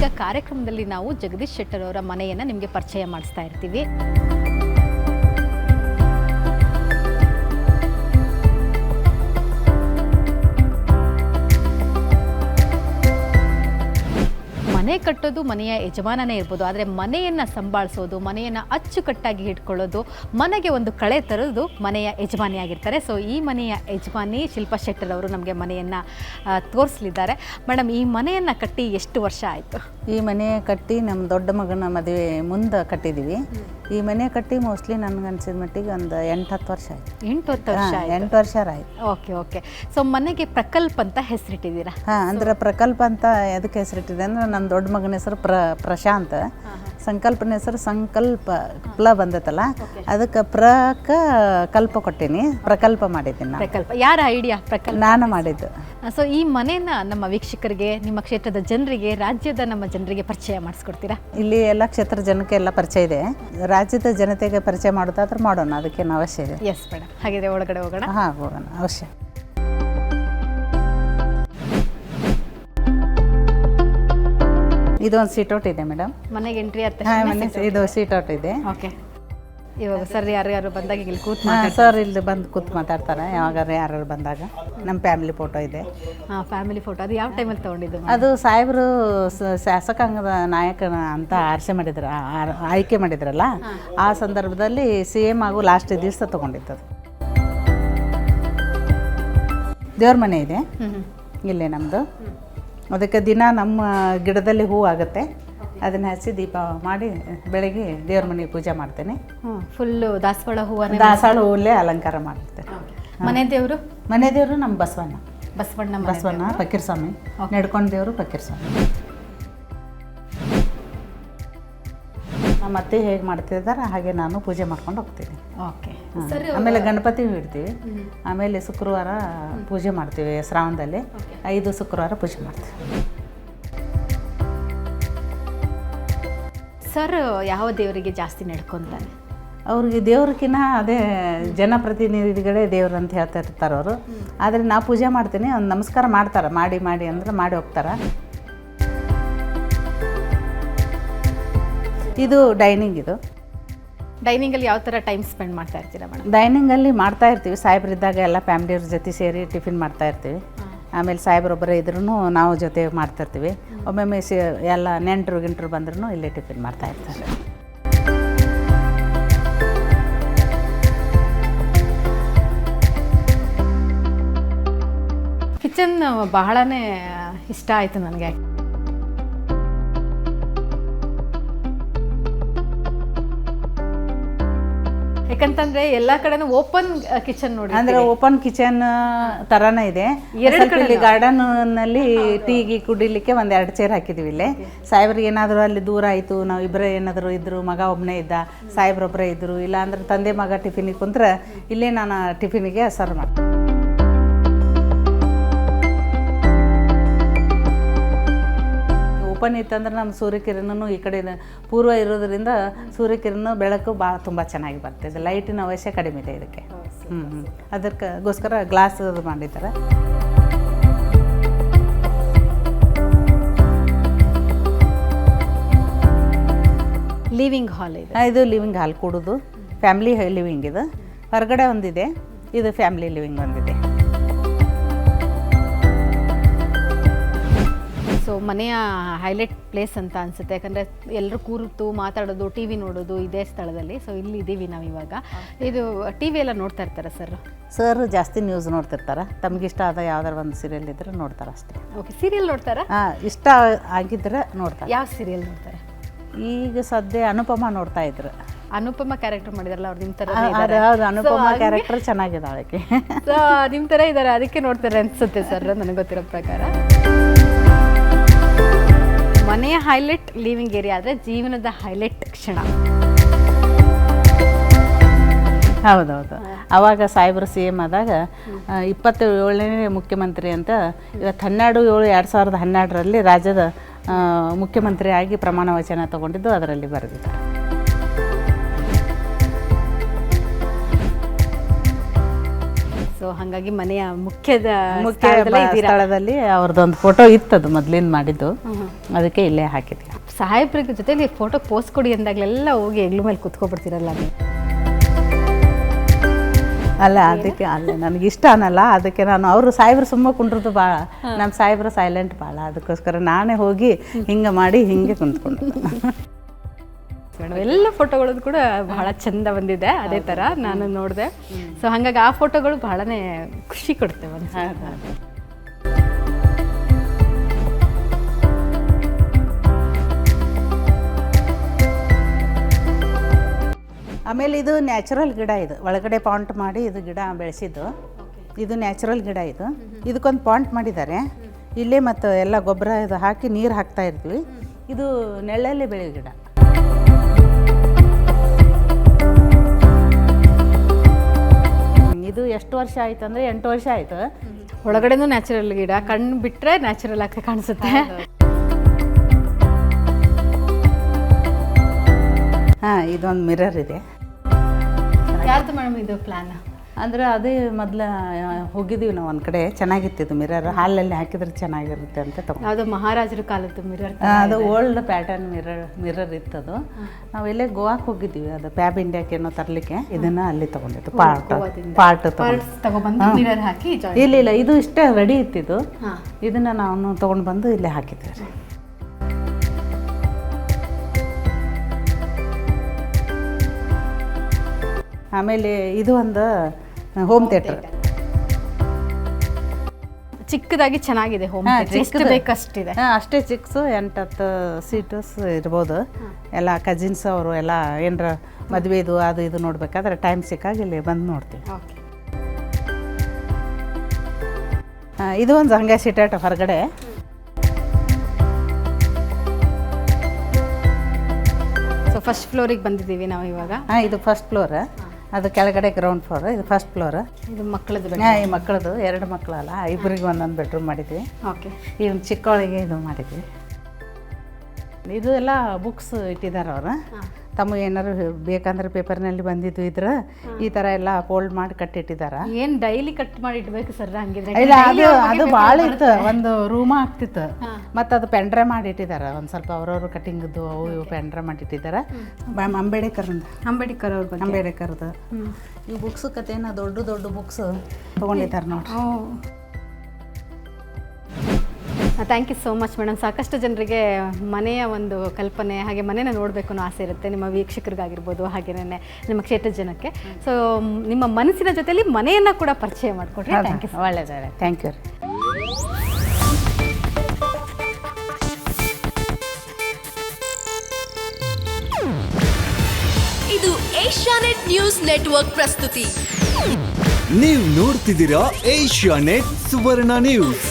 ಈಗ ಕಾರ್ಯಕ್ರಮದಲ್ಲಿ ನಾವು ಜಗದೀಶ್ ಶೆಟ್ಟರ್ ಅವರ ಮನೆಯನ್ನು ನಿಮಗೆ ಪರಿಚಯ ಮಾಡಿಸ್ತಾ ಇರ್ತೀವಿ. ಮನೆ ಕಟ್ಟೋದು ಮನೆಯ ಯಜಮಾನನೇ ಇರ್ಬೋದು, ಆದರೆ ಮನೆಯನ್ನು ಸಂಭಾಳಿಸೋದು, ಮನೆಯನ್ನು ಅಚ್ಚುಕಟ್ಟಾಗಿ ಇಟ್ಕೊಳ್ಳೋದು, ಮನೆಗೆ ಒಂದು ಕಳೆ ತರೋದು ಮನೆಯ ಯಜಮಾನಿಯಾಗಿರ್ತಾರೆ ಸೊ ಈ ಮನೆಯ ಯಜಮಾನಿ ಶಿಲ್ಪಾ ಶೆಟ್ಟರ್ ಅವರು ನಮಗೆ ಮನೆಯನ್ನು ತೋರಿಸಲಿದ್ದಾರೆ. ಮೇಡಮ್ ಈ ಮನೆಯನ್ನು ಕಟ್ಟಿ ಎಷ್ಟು ವರ್ಷ ಆಯಿತು? ಈ ಮನೆ ಕಟ್ಟಿ ನಮ್ಮ ದೊಡ್ಡ ಮಗನ ಮದುವೆ ಮುಂದೆ ಕಟ್ಟಿದ್ದೀವಿ ಈ ಮನೆ ಕಟ್ಟಿ ಮೋಸ್ಟ್ಲಿ ನನಗೆ ಅನ್ಸಿದ ಮಟ್ಟಿಗೆ ಒಂದು ಎಂಟು ಹತ್ತು ವರ್ಷ ಆಯ್ತು. ಎಂಟು ಹತ್ತು ವರ್ಷ ಆಯ್ತು. ಎಂಟು ವರ್ಷ ಆಯ್ತು. ಓಕೆ ಓಕೆ ಸೊ ಮನೆಗೆ ಪ್ರಕಲ್ಪ ಅಂತ ಹೆಸರಿಟ್ಟಿದ್ದೀರಾ? ಹಾಂ ಅಂದ್ರೆ ಪ್ರಕಲ್ಪ ಅಂತ ಎದಕ್ಕೆ ಹೆಸರಿಟ್ಟಿದೆ ಅಂದ್ರೆ ನನ್ನ ದೊಡ್ಡ ಮಗನ ಹೆಸರು ಪ್ರ ಪ್ರಶಾಂತ್. ಸಂಕಲ್ಪನ ಹೆಸರು ಸಂಕಲ್ಪ ಪ್ಲ ಬಂದೈತಲ್ಲ? ಅದಕ್ಕೆ ಪ್ರಕ ಕಲ್ಪ ಕೊಟ್ಟೀನಿ ಪ್ರಕಲ್ಪ ಮಾಡಿದ್ದೀನಿ ನಾನು. ಪ್ರಕಲ್ಪ. ಯಾರ ಐಡಿಯಾ ಪ್ರಕಲ್ಪ. ನಾನು ಮಾಡಿದ್ದು. ಸೊ ಈ ಮನೆನ ನಮ್ಮ ವೀಕ್ಷಕರಿಗೆ ನಿಮ್ಮ ಕ್ಷೇತ್ರದ ಜನರಿಗೆ ರಾಜ್ಯದ ನಮ್ಮ ಜನರಿಗೆ ಪರಿಚಯ ಮಾಡಿಸ್ಕೊಡ್ತೀರಾ? ಇಲ್ಲಿ ಎಲ್ಲ ಕ್ಷೇತ್ರ ಜನಕ್ಕೆ ಎಲ್ಲ ಪರಿಚಯ ಇದೆ. ರಾಜ್ಯದ ಜನತೆಗೆ ಪರಿಚಯ ಮಾಡೋದಾದ್ರೆ ಮಾಡೋಣ ಅದಕ್ಕೇನು ಅವಶ್ಯ ಇದೆ. ಎಸ್ ಮೇಡಮ್ ಹಾಗಿದ್ರೆ ಒಳಗಡೆ ಹೋಗೋಣ. ಹಾಂ ಹೋಗೋಣ. ಅವಶ್ಯ. ಇದೊಂದು ಔಟ್ ಇದೆ ಮೇಡಮ್ ಮನೆಗೆ ಎಂಟ್ರಿ ಆಗ್ತದೆ ಹಾಂ ಮನೆ ಇದು ಸೀಟೌಟ್ ಇದೆ. ಓಕೆ ಇವಾಗ ಸರ್ ಯಾರು ಯಾರು ಬಂದಾಗ ಇಲ್ಲಿ ಕೂತ್ ಸರ್ ಇಲ್ಲಿ ಬಂದು ಕೂತ್ ಮಾತಾಡ್ತಾರೆ ಯಾವಾಗಾರ ಯಾರು ಬಂದಾಗ. ನಮ್ಮ ಫ್ಯಾಮಿಲಿ ಫೋಟೋ ಇದೆ. ಹಾಂ ಫ್ಯಾಮಿಲಿ ಫೋಟೋ ಅದು ಯಾವ ಟೈಮಲ್ಲಿ ತೊಗೊಂಡಿದ್ದು ಅದು ಸಾಹೇಬರು ಶಾಸಕಾಂಗದ ನಾಯಕನ ಅಂತ ಆರ್ಸೆ ಮಾಡಿದ್ರ ಆಯ್ಕೆ ಮಾಡಿದ್ರಲ್ಲ ಆ ಸಂದರ್ಭದಲ್ಲಿ ಸಿ ಎಂ ಆಗು ಲಾಸ್ಟ್ ದಿವಸ ತೊಗೊಂಡಿದ್ದದು. ದೇವ್ರ ಮನೆ ಇದೆ. ಇಲ್ಲೇ ನಮ್ಮದು ಅದಕ್ಕೆ ದಿನ ನಮ್ಮ ಗಿಡದಲ್ಲಿ ಹೂ ಆಗುತ್ತೆ. ಅದನ್ನ ಹಚ್ಚಿ ದೀಪ ಮಾಡಿ ಬೆಳಗ್ಗೆ ದೇವ್ರ ಮನೆಗೆ ಪೂಜೆ ಮಾಡ್ತೇನೆ. ಫುಲ್ಲು ದಾಸವಾಳ ಹೂವ ದಾಸವಾಳ ಹೂವಲ್ಲೇ ಅಲಂಕಾರ ಮಾಡ್ತೇನೆ. ಮನೆ ದೇವರು? ಮನೆ ದೇವರು ನಮ್ಮ ಬಸವಣ್ಣ. ಬಸವಣ್ಣ ಬಸವಣ್ಣ ಫಕೀರ್ ಸ್ವಾಮಿ ನಡ್ಕೊಂಡು ದೇವರು ಫಕೀರ್ ಸ್ವಾಮಿ ನಮ್ಮ ಅತ್ತೆ ಹೇಗೆ ಮಾಡ್ತಿದ್ದಾರೆ ಹಾಗೆ ನಾನು ಪೂಜೆ ಮಾಡ್ಕೊಂಡು ಹೋಗ್ತೀನಿ. ಓಕೆ. ಆಮೇಲೆ ಗಣಪತಿ ಇಡ್ತೀವಿ. ಆಮೇಲೆ ಶುಕ್ರವಾರ ಪೂಜೆ ಮಾಡ್ತೀವಿ ಶ್ರಾವಣದಲ್ಲಿ. ಐದು ಶುಕ್ರವಾರ ಪೂಜೆ ಮಾಡ್ತೀವಿ. ಸರ್ ಯಾವ ದೇವರಿಗೆ ಜಾಸ್ತಿ ನಡ್ಕೊತಾರೆ ಅವ್ರಿಗೆ ದೇವ್ರಕ್ಕಿನ್ನ ಅದೇ ಜನಪ್ರತಿನಿಧಿಗಳೇ ದೇವ್ರು ಅಂತ ಹೇಳ್ತಾ ಇರ್ತಾರೆ ಅವರು ಆದರೆ ನಾ ಪೂಜೆ ಮಾಡ್ತೀನಿ ಒಂದು ನಮಸ್ಕಾರ ಮಾಡ್ತಾರೆ ಮಾಡಿ ಮಾಡಿ ಅಂದ್ರೆ ಮಾಡಿ ಹೋಗ್ತಾರೆ. ಇದು ಡೈನಿಂಗ್ ಇದು. ಡೈನಿಂಗಲ್ಲಿ ಯಾವ ಥರ ಟೈಮ್ ಸ್ಪೆಂಡ್ ಮಾಡ್ತಾ ಇರ್ತೀರಾ ಮೇಡಮ್ ಡೈನಿಂಗಲ್ಲಿ ಮಾಡ್ತಾ ಇರ್ತೀವಿ. ಸಾಹೇಬ್ರಿದ್ದಾಗ ಎಲ್ಲ ಫ್ಯಾಮಿಲಿಯವ್ರ ಜೊತೆ ಸೇರಿ ಟಿಫಿನ್ ಮಾಡ್ತಾ ಇರ್ತೀವಿ. ಆಮೇಲೆ ಸಾಹೇಬ್ರೊಬ್ಬರೇ ಇದ್ರೂ ನಾವು ಜೊತೆ ಮಾಡ್ತಾ ಇರ್ತೀವಿ. ಒಮ್ಮೊಮ್ಮೆ ಸಿ ಎಲ್ಲ ನೆಂಟರು ಗಿಂಟರು ಬಂದ್ರೂ ಇಲ್ಲೇ ಟಿಫಿನ್ ಮಾಡ್ತಾ ಇರ್ತಾರೆ. ಕಿಚನ್ ಬಹಳನೇ ಇಷ್ಟ ಆಯಿತು ನನಗೆ. ಯಾಕಂತಂದ್ರೆ ಎಲ್ಲಾ ಕಡೆನೂ ಓಪನ್ ಕಿಚನ್ ನೋಡಿ ಅಂದ್ರೆ ಓಪನ್ ಕಿಚನ್ ತರಾನೇ ಇದೆ. ಇಲ್ಲಿ ಗಾರ್ಡನ್ನಲ್ಲಿ ಟೀಗೆ ಕುಡಿಲಿಕ್ಕೆ ಒಂದ್ ಎರಡು ಚೇರ್ ಹಾಕಿದೀವಿ ಇಲ್ಲಿ. ಸಾಹೇಬ್ರಿಗೆ ಏನಾದ್ರು ಅಲ್ಲಿ ದೂರ ಆಯ್ತು ನಾವು ಇಬ್ಬರೇ ಏನಾದ್ರು ಇದ್ರು ಮಗ ಒಬ್ಬನೇ ಇದ್ದ ಸಾಹೇಬ್ರೊಬ್ಬರೇ ಇದ್ರು ಇಲ್ಲ ಅಂದ್ರೆ ತಂದೆ ಮಗ ಟಿಫಿನ್ ಕುಂತ್ರ ಇಲ್ಲೇ ನಾನು ಟಿಫಿನ್ಗೆ ಸರ್ವ್ ಮಾಡ್ತೀನಿ. ಓಪನ್ ಇತ್ತಂದ್ರೆ ನಮ್ಮ ಸೂರ್ಯಕಿರಣನು ಈ ಕಡೆ ಪೂರ್ವ ಇರೋದ್ರಿಂದ ಸೂರ್ಯಕಿರಣ ಬೆಳಕು ಭಾಳ ತುಂಬ ಚೆನ್ನಾಗಿ ಬರ್ತಿದೆ. ಲೈಟಿನ ಅವಶ್ಯ ಕಡಿಮೆ ಇದೆ ಇದಕ್ಕೆ. ಹ್ಞೂ ಹ್ಞೂ ಅದಕ್ಕೋಸ್ಕರ ಗ್ಲಾಸ್ ಅದು ಮಾಡಿದ್ದಾರೆ. ಲಿವಿಂಗ್ ಹಾಲ್ ಇದೆ. ಇದು ಲಿವಿಂಗ್ ಹಾಲ್ ಕೂಡುದು. ಫ್ಯಾಮ್ಲಿ ಲಿವಿಂಗ್ ಇದು. ಹೊರಗಡೆ ಒಂದಿದೆ. ಇದು ಫ್ಯಾಮ್ಲಿ ಲಿವಿಂಗ್ ಒಂದಿದೆ. ಸೊ ಮನೆಯ ಹೈಲೈಟ್ ಪ್ಲೇಸ್ ಅಂತ ಅನ್ಸುತ್ತೆ. ಯಾಕಂದರೆ ಎಲ್ಲರೂ ಕೂರುತ್ತು ಮಾತಾಡೋದು ಟಿ ವಿ ನೋಡೋದು ಇದೇ ಸ್ಥಳದಲ್ಲಿ. ಸೊ ಇಲ್ಲಿ ಇದ್ದೀವಿ ನಾವು ಇವಾಗ. ಇದು ಟಿ ವಿ ಎಲ್ಲ ನೋಡ್ತಾ ಇರ್ತಾರೆ ಸರ್? ಸರ್ ಜಾಸ್ತಿ ನ್ಯೂಸ್ ನೋಡ್ತಿರ್ತಾರೆ. ಇಷ್ಟ ಆದ ಯಾವ್ದಾರ ಒಂದು ಸೀರಿಯಲ್ ಇದ್ರೆ ನೋಡ್ತಾರೆ ಅಷ್ಟೇ. ಓಕೆ ಸೀರಿಯಲ್ ನೋಡ್ತಾರಾ? ಹಾಂ ಇಷ್ಟ ಆಗಿದ್ರೆ ನೋಡ್ತಾರೆ. ಯಾವ ಸೀರಿಯಲ್ ನೋಡ್ತಾರೆ? ಈಗ ಸದ್ಯ ಅನುಪಮ ನೋಡ್ತಾ ಇದ್ರು. ಅನುಪಮ ಕ್ಯಾರೆಕ್ಟರ್ ಮಾಡಿದಾರಲ್ಲ ಅವ್ರು ನಿಮ್ಮ ಥರ ಹೌದು ಅನುಪಮ ಕ್ಯಾರೆಕ್ಟರ್ ಚೆನ್ನಾಗಿದೆ ಅದಕ್ಕೆ ಸೊ ನಿಮ್ಮ ಥರ ಇದ್ದಾರೆ ಅದಕ್ಕೆ ನೋಡ್ತಾರೆ ಅನ್ಸುತ್ತೆ ಸರ್ ನನಗೆ ಗೊತ್ತಿರೋ ಪ್ರಕಾರ. ಹೈಲೈಟ್ ಲಿವಿಂಗ್ ಏರಿಯಾ ಆದರೆ ಜೀವನದ ಹೈಲೈಟ್ ಕ್ಷಣ. ಹೌದೌದು. ಅವಾಗ ಸಾಹೇಬರು ಸಿ ಎಂ ಆದಾಗ ಇಪ್ಪತ್ತೇಳನೇ ಮುಖ್ಯಮಂತ್ರಿ ಅಂತ ಇವತ್ತು ಹನ್ನೆರಡು ಏಳು ಎರಡು ಸಾವಿರದ ಹನ್ನೆರಡರಲ್ಲಿ ರಾಜ್ಯದ ಮುಖ್ಯಮಂತ್ರಿಯಾಗಿ ಪ್ರಮಾಣ ವಚನ ತಗೊಂಡಿದ್ದು ಅದರಲ್ಲಿ ಬರೆದಿದ್ದಾರೆ. ಸೊ ಹಾಗಾಗಿ ಮನೆಯ ಮುಖ್ಯದ ಮುಖ್ಯ ಸ್ಥಳದಲ್ಲೇ ಇದ್ದೀರಾ? ಸ್ಥಳದಲ್ಲಿ ಅವ್ರದ್ದೊಂದು ಫೋಟೋ ಇತ್ತದು ಮೊದ್ಲಿಂದ ಮಾಡಿದ್ದು. ಅದಕ್ಕೆ ಇಲ್ಲೇ ಹಾಕಿದ್ವಿ. ಸಾಹೇಬ್ರಿಗೆ ಜೊತೆಲಿ ಫೋಟೋ ಪೋಸ್ಟ್ ಕೊಡಿ ಅಂದಾಗಲೆಲ್ಲ ಹೋಗಿ ಎಗ್ಲು ಮೇಲೆ ಕುತ್ಕೊಬಿಡ್ತೀರಲ್ಲ ನೀವು. ಅಲ್ಲ ಅದಕ್ಕೆ ಅಲ್ಲ ನನಗೆ ಇಷ್ಟ ಅನ್ನಲ್ಲ. ಅದಕ್ಕೆ ನಾನು ಅವರು ಸಾಹೇಬ್ರು ಸುಮ್ಮ ಕುಂಡ್ರದು ಭಾಳ ನಮ್ಮ ಸಾಯಿಬ್ರು ಸೈಲೆಂಟ್ ಭಾಳ ಅದಕ್ಕೋಸ್ಕರ ನಾನೇ ಹೋಗಿ ಹಿಂಗೆ ಮಾಡಿ ಹಿಂಗೆ ಕುಂತ್ಕೊಂಡು. ಮೇಡಮ್ ಎಲ್ಲ ಫೋಟೋಗಳು ಕೂಡ ಬಹಳ ಚಂದ ಬಂದಿದೆ ಅದೇ ಥರ ನಾನು ನೋಡಿದೆ. ಸೊ ಹಾಗಾಗಿ ಆ ಫೋಟೋಗಳು ಬಹಳನೇ ಖುಷಿ ಕೊಡುತ್ತೆ ಒಂದು ಆಮೇಲೆ ಇದು ನ್ಯಾಚುರಲ್ ಗಿಡ ಇದು. ಒಳಗಡೆ ಪಾಂಟ್ ಮಾಡಿ ಇದು ಗಿಡ ಬೆಳೆಸಿದ್ದು. ಇದು ನ್ಯಾಚುರಲ್ ಗಿಡ ಇದು. ಇದಕ್ಕೊಂದು ಪಾಂಟ್ ಮಾಡಿದ್ದಾರೆ. ಇಲ್ಲೇ ಮತ್ತು ಎಲ್ಲ ಗೊಬ್ಬರ ಇದು ಹಾಕಿ ನೀರು ಹಾಕ್ತಾ ಇರ್ತೀವಿ. ಇದು ನೆಳ್ಳಲ್ಲಿ ಬೆಳೆಯೋ ಗಿಡ. ಎಷ್ಟು ವರ್ಷ ಆಯ್ತು ಅಂದರೆ ಎಂಟು ವರ್ಷ ಆಯಿತು. ಒಳಗಡೆನೂ ನ್ಯಾಚುರಲ್ ಗಿಡ ಕಣ್ಣು ಬಿಟ್ಟರೆ ನ್ಯಾಚುರಲ್ ಆಗಿ ಕಾಣಿಸುತ್ತೆ. ಹಾಂ ಇದೊಂದು ಮಿರರ್ ಇದೆ. ಯಾರ್ದು ಮೇಡಮ್ ಇದು ಪ್ಲಾನ್ ಅಂದರೆ ಅದೇ ಮೊದಲ ಹೋಗಿದ್ದೀವಿ ನಾವು ಒಂದು ಕಡೆ. ಚೆನ್ನಾಗಿತ್ತು ಇದು ಮಿರರ್. ಹಾಲಲ್ಲಿ ಹಾಕಿದ್ರೆ ಚೆನ್ನಾಗಿರುತ್ತೆ ಅಂತ ತಗೊಂಡು ಅದು ಮಹಾರಾಜರ ಕಾಲದ್ದು ಮಿರರ್ ಅದು ಓಲ್ಡ್ ಪ್ಯಾಟರ್ನ್ ಮಿರರ್ ಮಿರರ್ ಇತ್ತದು. ನಾವು ಎಲ್ಲೇ ಗೋವಾಕ್ಕೆ ಹೋಗಿದ್ದೀವಿ ಅದು ಪ್ಯಾಬ್ ಇಂಡಿಯಾಕ್ಕೆ ಏನೋ ತರಲಿಕ್ಕೆ. ಇದನ್ನ ಅಲ್ಲಿ ತಗೊಂಡಿದ್ದು ಪಾರ್ಟ್ ಪಾರ್ಟ್ ಮಿರರ್ ಹಾಕಿ ಇಲ್ಲ ಇಲ್ಲ ಇದು ಇಷ್ಟೇ ರೆಡಿ ಇತ್ತಿದ್ದು ಇದನ್ನು ಇದನ್ನ ನಾವು ತಗೊಂಡು ಬಂದು ಇಲ್ಲೇ ಹಾಕಿದ್ವಿ ರೀ ಆಮೇಲೆ ಇದು ಒಂದು ಹೋಮ್ ಥಿಯೇಟರ್ ಚಿಕ್ಕದಾಗಿ ಚೆನ್ನಾಗಿದೆ ಹೋಮ್ ಎಷ್ಟು. ಬೇಕಷ್ಟಿದೆ? ಅಷ್ಟೇ ಚಿಕ್ಸು ಹತ್ತು ಸೀಟಸ್ ಇರ್ಬೋದು. ಎಲ್ಲ ಕಜಿನ್ಸ್ ಅವರು ಎಲ್ಲ ಏನರ ಮದುವೆದು ಅದು ಇದು ನೋಡಬೇಕಾದ್ರೆ ಟೈಮ್ ಸಿಕ್ಕಾಗ ಇಲ್ಲಿ ಬಂದು ನೋಡ್ತೀವಿ. ಇದು ಒಂದು ಹಂಗೆ ಸಿಟಾಟ ಹೊರಗಡೆ. ಸೊ ಫಸ್ಟ್ ಫ್ಲೋರಿಗೆ ಬಂದಿದ್ದೀವಿ ನಾವು ಇವಾಗ. ಹಾಂ ಇದು ಫಸ್ಟ್ ಫ್ಲೋರ್ ಅದು ಕೆಳಗಡೆ ಗ್ರೌಂಡ್ ಫ್ಲೋರ್ ಇದು ಫಸ್ಟ್ ಫ್ಲೋರ್ ಇದು ಮಕ್ಕಳದ್ದು ಬೆಡ್ ಈ ಮಕ್ಕಳದು ಎರಡು ಮಕ್ಕಳಲ್ಲ ಇಬ್ಬರಿಗೆ ಒಂದೊಂದು ಬೆಡ್ರೂಮ್ ಮಾಡಿದ್ವಿ. ಓಕೆ. ಒಂದು ಚಿಕ್ಕವಳಿಗೆ ಇದು ಮಾಡಿದ್ವಿ. ಇದು ಎಲ್ಲ ಬುಕ್ಸ್ ಇಟ್ಟಿದ್ದಾರೆ ಅವರು. ತಮ್ಮ ಏನಾರು ಬೇಕಂದ್ರೆ ಪೇಪರ್ನಲ್ಲಿ ಬಂದಿದ್ದು ಇದ್ರ ಈ ತರ ಎಲ್ಲ ಫೋಲ್ಡ್ ಮಾಡಿ ಕಟ್ಟಿಟ್ಟಿದಾರ. ಏನ್ ಡೈಲಿ ಕಟ್ ಮಾಡಿ ಇಡ್ಬೇಕು ಸರ್ ಹಂಗಿದ್ರೆ? ಇಲ್ಲ ಅದು ಅದು ಭಾಳ ಇತ್ತು. ಒಂದು ರೂಮ ಆಗ್ತಿತ್ತು. ಮತ್ತು ಅದು ಪೆಂಡ್ರೆ ಮಾಡಿ ಇಟ್ಟಿದ್ದಾರೆ ಒಂದು ಸ್ವಲ್ಪ ಅವ್ರವ್ರ ಕಟಿಂಗ್ದು ಅವು ಇವು ಪೆಂಡ್ರೆ ಮಾಡಿ ಅಂಬೇಡ್ಕರ್ ಅಂಬೇಡ್ಕರ್ಂದು ಅಂಬೇಡ್ಕರ್ ಅವ್ರ ಅಂಬೇಡ್ಕರ್ದು. ಈ ಬುಕ್ಸ್ ಕಥೆನ ದೊಡ್ಡ ದೊಡ್ಡ ಬುಕ್ಸ್ ತೊಗೊಂಡಿದ್ದಾರೆ ನೋಡಿ thank you so much madam ಸಾಕಷ್ಟು ಜನರಿಗೆ ಮನೆಯ ಒಂದು ಕಲ್ಪನೆ ಹಾಗೆ ಮನೆಯ ನೋಡಬೇಕು ಅನ್ನೋ ಆಸೆ ಇರುತ್ತೆ. ನಿಮ್ಮ ವೀಕ್ಷಕರಿಗಾಗಿರ್ಬೋದು ಹಾಗೆಯೇ ನಿಮ್ಮ ಕ್ಷೇತ್ರ ಜನಕ್ಕೆ. ಸೊ ನಿಮ್ಮ ಮನಸ್ಸಿನ ಜೊತೆಯಲ್ಲಿ ಮನೆಯನ್ನು ಕೂಡ ಪರಿಚಯ ಮಾಡಿಕೊಡ್ರಿ ಥ್ಯಾಂಕ್ ಯು ಒಳ್ಳೇದೇ ಥ್ಯಾಂಕ್ ಯು ಇದು ಏಷ್ಯಾನೆಟ್ ನ್ಯೂಸ್ ನೆಟ್ವರ್ಕ್ ಪ್ರಸ್ತುತಿ. ನೀವು ನೋಡ್ತಿದ್ದೀರಾ ಏಷ್ಯಾ ನೆಟ್ ಸುವರ್ಣ ನ್ಯೂಸ್.